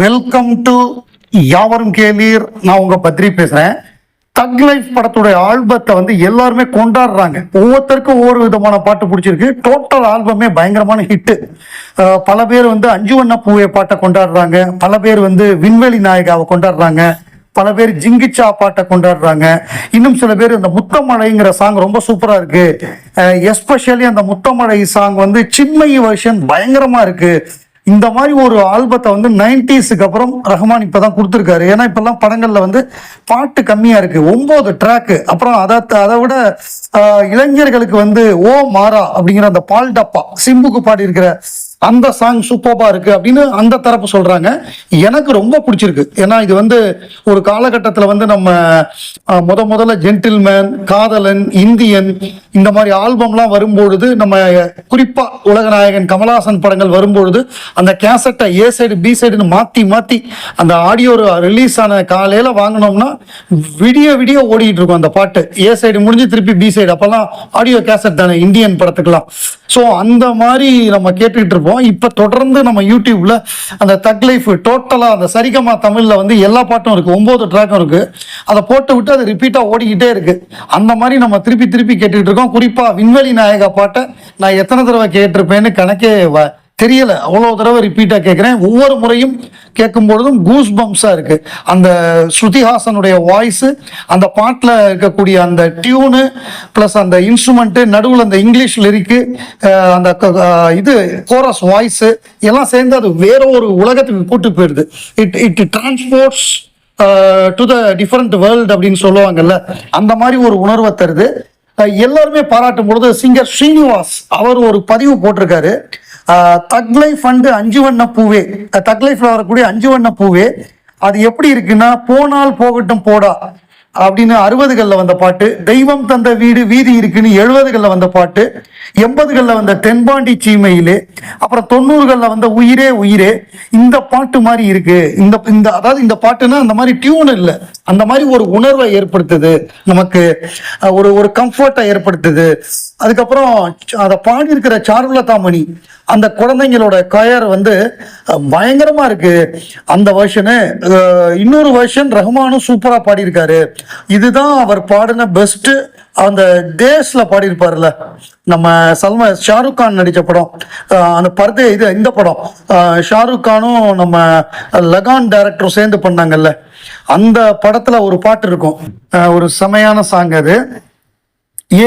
Welcome to யாவரும் கேளீர். நான் உங்க பத்ரி பேசுறேன். தக் லைஃப் படத்துடைய ஆல்பத்தை வந்து எல்லாருமே கொண்டாடுறாங்க. ஒவ்வொருத்தருக்கும் ஒவ்வொரு விதமான பாட்டு பிடிச்சிருக்கு. டோட்டல் ஆல்பமே பயங்கரமான ஹிட்டு பல பேர் வந்து அஞ்சு வண்ண பூவை பாட்டை கொண்டாடுறாங்க. பல பேர் வந்து விண்வெளி நாயகாவை கொண்டாடுறாங்க. பல பேர் ஜிங்கிச்சா பாட்டை கொண்டாடுறாங்க. இன்னும் சில பேர் இந்த முத்தமழைங்கிற சாங் ரொம்ப சூப்பரா இருக்கு. எஸ்பெஷலி அந்த முத்தமழை சாங் வந்து சின்மயி வருஷன் பயங்கரமா இருக்கு. இந்த மாதிரி ஒரு ஆல்பத்தை வந்து நைன்டிஸுக்கு அப்புறம் ரஹ்மான் இப்பதான் கொடுத்துருக்காரு. ஏன்னா இப்பெல்லாம் படங்கள்ல வந்து பாட்டு கம்மியா இருக்கு. ஒன்பது ட்ராக்கு அப்புறம் அதை அதை விட ஆஹ், இளைஞர்களுக்கு வந்து ஓ மாறா அப்படிங்கிற அந்த பால் டப்பா சிம்புக்கு பாடி இருக்கிற அந்த சாங் சூப்பர்பா இருக்கு அப்படின்னு அந்த தரப்பு சொல்றாங்க. எனக்கு ரொம்ப பிடிச்சிருக்கு. ஏன்னா இது வந்து ஒரு காலகட்டத்தில் வந்து நம்ம முத முதல்ல ஜென்டில்மேன் காதலன் இந்தியன் இந்த மாதிரி ஆல்பம்லாம் வரும்பொழுது நம்ம குறிப்பா உலகநாயகன் கமலஹாசன் படங்கள் வரும்பொழுது அந்த கேசட்டை ஏ சைடு பி சைடுன்னு மாத்தி மாத்தி அந்த ஆடியோ ரிலீஸ் ஆன காலையில வாங்கினோம்னா விடிய விடிய ஓடிட்டு இருக்கும் அந்த பாட்டு. ஏ சைடு முடிஞ்சு திருப்பி பி சைடு அப்பெல்லாம் ஆடியோ கேசட் தானே இந்தியன் படத்துக்கெல்லாம். ஸோ அந்த மாதிரி நம்ம கேட்டுக்கிட்டு இருப்போம். இப்போ தொடர்ந்து நம்ம யூடியூப்ல அந்த தக் லைஃப் டோட்டலாக அந்த சரிகமா தமிழில் வந்து எல்லா பாட்டும் இருக்கு. ஒம்பது ட்ராக்கும் இருக்குது அதை போட்டு விட்டு அது ரிப்பீட்டாக ஓடிக்கிட்டே இருக்குது அந்த மாதிரி நம்ம திருப்பி திருப்பி கேட்டுக்கிட்டு இருக்கோம். குறிப்பாக விண்வெளி நாயகா பாட்டை நான் எத்தனை தடவை கேட்டிருப்பேன்னு கணக்கே வ- தெரியல. அவ்வளோ தடவை ரிப்பீட்டாக கேட்குறேன் ஒவ்வொரு முறையும் கேட்கும் பொழுதும் கூஸ் பம்ப்ஸாக இருக்கு. அந்த ஸ்ருதிஹாசனுடைய வாய்ஸு அந்த பாட்டில் இருக்கக்கூடிய அந்த டியூனு ப்ளஸ் அந்த இன்ஸ்ட்ருமெண்ட்டு நடுவில் அந்த இங்கிலீஷ் லிரிக்கு அந்த இது கோரஸ் வாய்ஸு எல்லாம் சேர்ந்து அது வேற ஒரு உலகத்துக்கு கூட்டு போயிடுது. It it transports to the different world அப்படின்னு சொல்லுவாங்கல்ல. அந்த மாதிரி ஒரு உணர்வை தருது. எல்லாருமே பாராட்டும் பொழுது சிங்கர் ஸ்ரீனிவாஸ் அவர் ஒரு பதிவு போட்டிருக்காரு. தக்லை ஃபண்டு அண்டு அஞ்சு வண்ண பூவே. தக்லைஃப்ல வரக்கூடிய அஞ்சு வண்ண பூவே அது எப்படி இருக்குன்னா போனால் போகட்டும் போடா அப்படின்னு அறுபதுகளில் வந்த பாட்டு தெய்வம் தந்த வீடு வீதி இருக்குன்னு எழுபதுகளில் வந்த பாட்டு எண்பதுகளில் வந்த தென்பாண்டி சீமையிலே அப்புறம் தொண்ணூறுகளில் வந்த உயிரே உயிரே இந்த பாட்டு மாதிரி இருக்கு. இந்த இந்த அதாவது இந்த பாட்டுன்னா அந்த மாதிரி டியூன் இல்லை. அந்த மாதிரி ஒரு உணர்வை ஏற்படுத்துது நமக்கு ஒரு ஒரு கம்ஃபர்ட்டை ஏற்படுத்துது. அதுக்கப்புறம் அதை பாடி இருக்கிற சாருலதாமணி அந்த குழந்தைங்களோட கயர் வந்து பயங்கரமாக இருக்குது இருக்கு. அந்த வருஷனு இன்னொரு வெர்ஷன் ரஹ்மானும் சூப்பராக பாடியிருக்காரு. இதுதான் அவர் பாடின பெஸ்ட்டு அந்த டேஸில் பாடியிருப்பார்ல நம்ம சல்மா ஷாருக் கான் நடித்த படம். அந்த பர்தே இது இந்த படம். ஷாருக் கானும் நம்ம லகான் டைரக்டரும் சேர்ந்து பண்ணாங்கல்ல. அந்த படத்தில் ஒரு பாட்டு இருக்கும். ஒரு செமையான சாங் அது.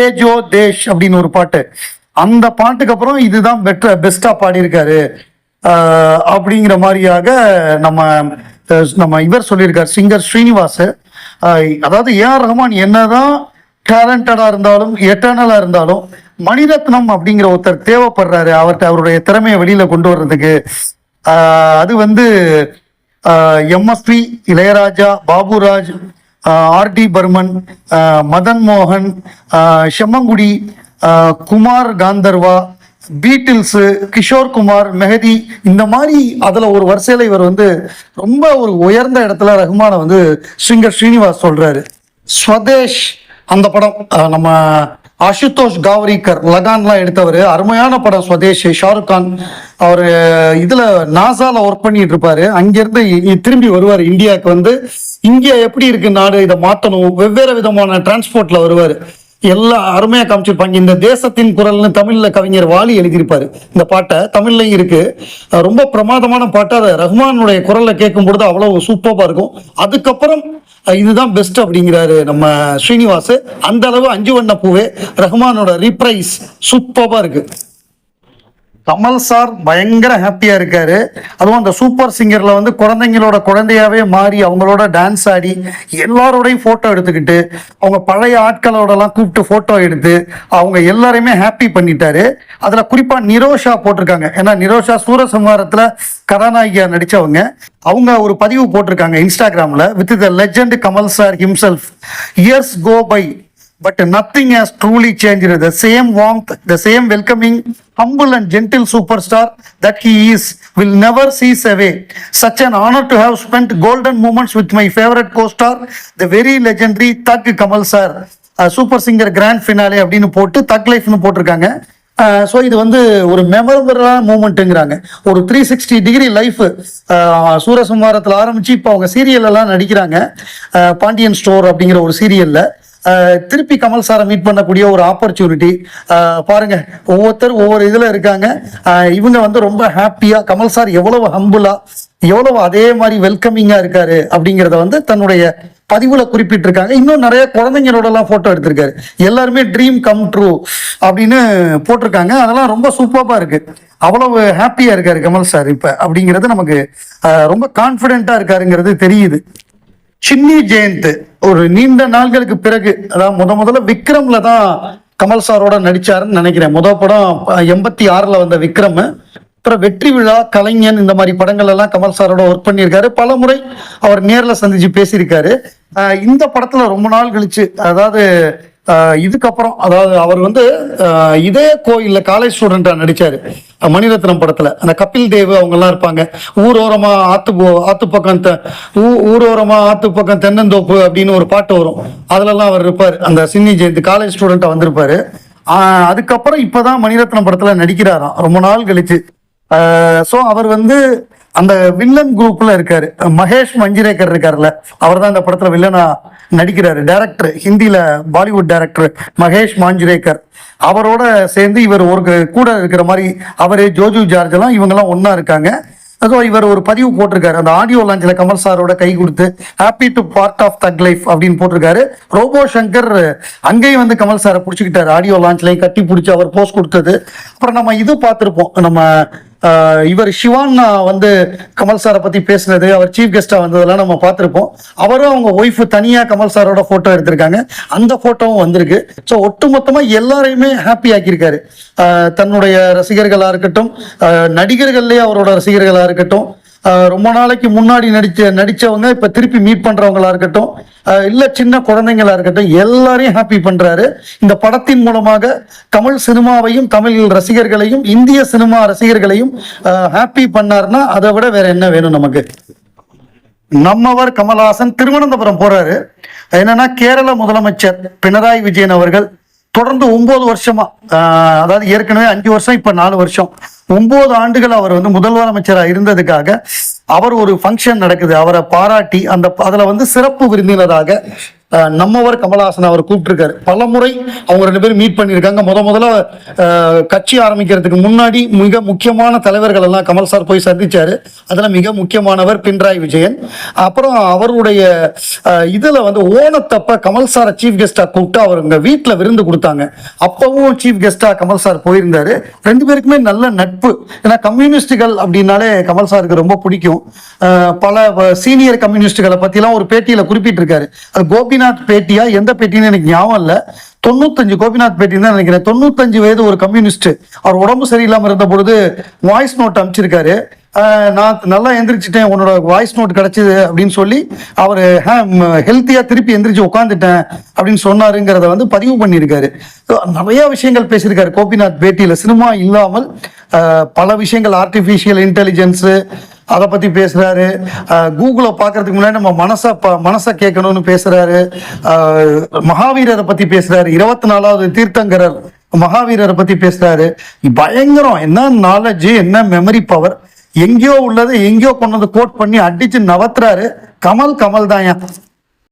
ஏஜோ தேஷ் அப்படின்னு ஒரு பாட்டு. அந்த பாட்டுக்கு அப்புறம் இதுதான் பெட்டர் பெஸ்டா பாடியிருக்காரு. அப்படிங்கிற மாதிரியாக நம்ம நம்ம இவர் சொல்லியிருக்கார் சிங்கர் ஸ்ரீனிவாஸ் அதாவது ஏஆர் ரஹ்மான் என்னதான் டேலண்டடா இருந்தாலும் எட்டர்னலா இருந்தாலும் மணிரத்னம் அப்படிங்கிற ஒருத்தர் தேவைப்படுறாரு அவர்கிட்ட அவருடைய திறமையை வெளியில கொண்டு வர்றதுக்கு. அது வந்து எம்எஸ்பி இளையராஜா பாபுராஜ் ஆர்டி பர்மன் மதன் மோகன் செம்மங்குடி குமார் காந்தர்வா பீட்டில்ஸு கிஷோர் குமார் மெஹதி இந்த மாதிரி அதில் ஒரு வரிசையில் இவர் வந்து ரொம்ப ஒரு உயர்ந்த இடத்துல ரஹ்மானை வந்து சிங்கர் ஸ்ரீனிவாஸ் சொல்கிறாரு ஸ்வதேஷ் அந்த படம் நம்ம அசுதோஷ் காவரிக்கர் லகான்லாம் எடுத்தவர். அருமையான படம் ஸ்வதேஷ் ஷாருக் கான் அவர் இதில் நாசாவில் ஒர்க் பண்ணிட்டு இருப்பாரு. அங்கேருந்து திரும்பி வருவார் இந்தியாவுக்கு வந்து. இந்தியா எப்படி இருக்கு நாடு இதை மாற்றணும் வெவ்வேறு விதமான டிரான்ஸ்போர்ட்டில் வருவார். எல்லாம் அருமையாக காமிச்சிருப்பாங்க இந்த தேசத்தின் குரல்னு தமிழில் கவிஞர் வாலி எழுதியிருப்பாரு. இந்த பாட்டை தமிழ்லையும் இருக்கு. ரொம்ப பிரமாதமான பாட்டு. அதை ரஹ்மானுடைய குரலில் கேட்கும் பொழுது சூப்பராக இருக்கும். அதுக்கப்புறம் இதுதான் பெஸ்ட் அப்படிங்கிறாரு நம்ம ஸ்ரீனிவாஸ் அந்த அளவு அஞ்சு வண்ண பூவே ரஹ்மானோட ரீப்ரைஸ் சூப்பராக இருக்குது கமல் சார் பயங்கர ஹாப்பியா இருக்காரு. அதுவும் அந்த சூப்பர் சிங்கர்ல வந்து குழந்தைங்களோட குழந்தையாவே மாறி அவங்களோட டான்ஸ் ஆடி எல்லாரோடையும் போட்டோ எடுத்துக்கிட்டு அவங்க பழைய ஆட்களோட எல்லாம் கூப்பிட்டு போட்டோ எடுத்து அவங்க எல்லாரையுமே ஹாப்பி பண்ணிட்டாரு. அதுல குறிப்பா நிரோஷா போட்டிருக்காங்க. ஏன்னா நிரோஷா சூரசம்ஹாரத்துல கதாநாயகியா நடிச்சவங்க. அவங்க ஒரு பதிவு போட்டிருக்காங்க இன்ஸ்டாகிராம்ல with the legend Kamal sir himself years go by but nothing has truly change the same warmth, the same welcoming humble and gentle superstar that he is will never cease away. Such an honor to have spent golden moments with my favorite co-star, the very legendary Thug Kamal sir. Super singer grand finale அப்படின்னு போட்டு தக் லைஃப்னு போட்டிருக்காங்க uh, so இது வந்து ஒரு மெமரபிளான மூமெண்ட்டுங்கிறாங்க ஒரு three sixty degree life uh, சூரசம்ஹாரத்தில் ஆரம்பித்து இப்போ அவங்க சீரியல் எல்லாம் நடிக்கிறாங்க uh, பாண்டியன் ஸ்டோர் அப்படிங்கிற ஒரு சீரியலில் திருப்பி கமல் சாரை மீட் பண்ணக்கூடிய ஒரு ஆப்பர்ச்சுனிட்டி பாருங்க ஒவ்வொருத்தர் ஒவ்வொரு இதில் இருக்காங்க. இவங்க வந்து ரொம்ப ஹாப்பியா கமல் சார் எவ்வளவு ஹம்புலா எவ்வளவு அதே மாதிரி வெல்கமிங்கா இருக்காரு அப்படிங்கிறத வந்து தன்னுடைய பதிவுல குறிப்பிட்டிருக்காங்க. இன்னும் நிறைய குழந்தைங்களோட எல்லாம் போட்டோ எடுத்திருக்காரு. எல்லாருமே ட்ரீம் கம் ட்ரூ அப்படின்னு போட்டிருக்காங்க. அதெல்லாம் ரொம்ப சூப்பராக இருக்கு. அவ்வளவு ஹாப்பியா இருக்காரு கமல் சார் இப்ப அப்படிங்கிறது நமக்கு ரொம்ப கான்பிடென்ட்டா இருக்காருங்கிறது தெரியுது. சின்னி ஜெயந்த் ஒரு நீண்ட நாள்களுக்கு பிறகு அதாவது முத முதல்ல விக்ரம்ல தான் கமல் சாரோட நடிச்சாருன்னு நினைக்கிறேன். முத படம் எண்பத்தி ஆறுல வந்த விக்ரம். அப்புறம் வெற்றி விழா கலைஞன் இந்த மாதிரி படங்கள் எல்லாம் கமல் சாரோட ஒர்க் பண்ணியிருக்காரு. பல முறை அவர் நேரில் சந்திச்சு பேசியிருக்காரு. இந்த படத்துல ரொம்ப நாள் கழிச்சு அதாவது இதுக்கப்புறம் அதாவது அவர் வந்து இதே கோயில்ல காலேஜ் ஸ்டூடெண்டா நடிச்சாரு மணிரத்னம் படத்துல. அந்த கபில் தேவ் அவங்க எல்லாம் இருப்பாங்க. ஊரோரமா ஆத்து போ- ஆத்து பக்கம் த- ஊ- ஊரோரமா ஆத்து பக்கம் தென்னந்தோப்பு அப்படின்னு ஒரு பாட்டு வரும். அதுல எல்லாம் அவர் இருப்பார். அந்த சின்னி ஜெயந்தி காலேஜ் ஸ்டூடெண்டா வந்திருப்பாரு. அதுக்கப்புறம் அதுக்கப்புறம் இப்பதான் மணிரத்னம் படத்துல நடிக்கிறாராம். ரொம்ப நாள் கழிச்சு. ஸோ அவர் வந்து அந்த வில்லன் குரூப்ல இருக்காரு. மகேஷ் மஞ்சிரேக்கர் இருக்காருல்ல. அவர் தான் இந்த படத்துல வில்லனா நடிக்கிறாரு. டேரக்டர் ஹிந்தியில் பாலிவுட் டேரக்டர் மகேஷ் மாஞ்சுரேக்கர் அவரோட சேர்ந்து இவர் ஒரு கூட இருக்கிற மாதிரி அவரே ஜோஜு ஜார்ஜ் எல்லாம் இவங்க எல்லாம் இருக்காங்க. அதோ இவர் ஒரு பதிவு போட்டிருக்காரு. அந்த ஆடியோ லான்ச்ல கமல் சாரோட கை கொடுத்து happy to part of thug life அப்படின்னு போட்டிருக்காரு. ரோபோ சங்கர் அங்கேயும் வந்து கமல் சாரை பிடிச்சிக்கிட்டாரு. ஆடியோ லான்ச்லையும் கட்டி பிடிச்சி அவர் போஸ்ட் கொடுத்தது. அப்புறம் நம்ம இது பார்த்துருப்போம். நம்ம இவர் சிவான் வந்து கமல் சாரை பத்தி பேசுனது அவர் சீஃப் கெஸ்டா வந்ததெல்லாம் நம்ம பார்த்துருப்போம். அவரும் அவங்க ஒய்ஃப் தனியா கமல் சாரோட போட்டோ எடுத்திருக்காங்க. அந்த போட்டோவும் வந்திருக்கு. ஸோ ஒட்டுமொத்தமாக எல்லாரையுமே ஹாப்பி ஆக்கியிருக்காரு. தன்னுடைய ரசிகர்களா இருக்கட்டும் நடிகர்கள்லேயே அவரோட ரசிகர்களா இருக்கட்டும் ரொம்ப நாளைக்கு முன்னாடி நடிச்ச நடித்தவங்க இப்போ திருப்பி மீட் பண்ணுறவங்களா இருக்கட்டும் இல்லை சின்ன குழந்தைங்களா இருக்கட்டும் எல்லாரையும் ஹாப்பி பண்ணுறாரு இந்த படத்தின் மூலமாக தமிழ் சினிமாவையும் தமிழ் ரசிகர்களையும் இந்திய சினிமா ரசிகர்களையும் ஹாப்பி பண்ணாருன்னா அதை விட வேற என்ன வேணும் நமக்கு? நம்மவர் கமலஹாசன் திருவனந்தபுரம் போறாரு. என்னன்னா கேரள முதலமைச்சர் பினராயி விஜயன் அவர்கள் தொடர்ந்து ஒன்பது வருஷமா ஆஹ், அதாவது ஏற்கனவே அஞ்சு வருஷம் இப்ப நாலு வருஷம். ஒன்பது ஆண்டுகள் அவர் வந்து முதல்வரமைச்சராக இருந்ததுக்காக அவர் ஒரு ஃபங்க்ஷன் நடக்குது. அவரை பாராட்டி அந்த அதுல வந்து சிறப்பு விருந்தினராக நம்மவர் கமலஹாசன் அவர் கூப்பிட்டுருக்காரு. பல முறை அவங்க ரெண்டு பேரும் மீட் பண்ணியிருக்காங்க. முத முதல்ல கட்சி ஆரம்பிக்கிறதுக்கு முன்னாடி மிக முக்கியமான தலைவர்கள் எல்லாம் கமல் சார் போய் சந்திச்சாரு. அதுல மிக முக்கியமானவர் பின்ராய் விஜயன். அப்புறம் அவருடைய இதில் இதுல வந்து ஓணத்தப்ப கமல் சாரை சீஃப் கெஸ்டாக கூப்பிட்டு அவருங்க வீட்டில் விருந்து கொடுத்தாங்க. அப்பவும் சீஃப் கெஸ்டாக கமல் சார் போயிருந்தாரு. ரெண்டு பேருக்குமே நல்ல நட்பு. ஏன்னா கம்யூனிஸ்டுகள் அப்படின்னாலே கமல் சாருக்கு ரொம்ப பிடிக்கும். பல சீனியர் கம்யூனிஸ்டுகளை பற்றிலாம் ஒரு பேட்டியில குறிப்பிட்டிருக்காரு. அது கோபி கோபிநாத் பேட்டியா? எந்த பேட்டின்னு எனக்கு ஞாபகம் இல்லை. தொண்ணூத்தஞ்சு கோபிநாத் பேட்டி தான் நினைக்கிறேன். தொண்ணூத்தஞ்சு வயது ஒரு கம்யூனிஸ்ட் அவர் உடம்பு சரியில்லாமல் இருந்த பொழுது வாய்ஸ் நோட் அனுப்பிச்சிருக்காரு. நான் நல்லா எந்திரிச்சிட்டேன். உன்னோட வாய்ஸ் நோட் கிடைச்சிது அப்படின்னு சொல்லி அவர் ஹெல்த்தியாக திருப்பி எந்திரிச்சு உட்காந்துட்டேன் அப்படின்னு சொன்னாருங்கிறத வந்து பதிவு பண்ணியிருக்காரு நிறைய விஷயங்கள் பேசியிருக்காரு கோபிநாத் பேட்டியில். சினிமா இல்லாமல் பல விஷயங்கள் ஆர்டிஃபிஷியல் இன்டெலிஜென்ஸு அதை பற்றி பேசுகிறாரு கூகுளை பார்க்கறதுக்கு முன்னாடி நம்ம மனசை ப- மனசை கேட்கணும்னு பேசுகிறாரு மகாவீரரை பற்றி பேசுகிறாரு இருபத்தி நாலாவது தீர்த்தங்கரர் மகாவீரரை பற்றி பேசுகிறாரு பயங்கரம். என்ன நாலேஜ் என்ன மெமரி பவர் எங்கேயோ உள்ளதை எங்கேயோ கொண்டு வந்து கோட் பண்ணி அடிச்சு நவத்துறாரு. கமல் கமல் தான்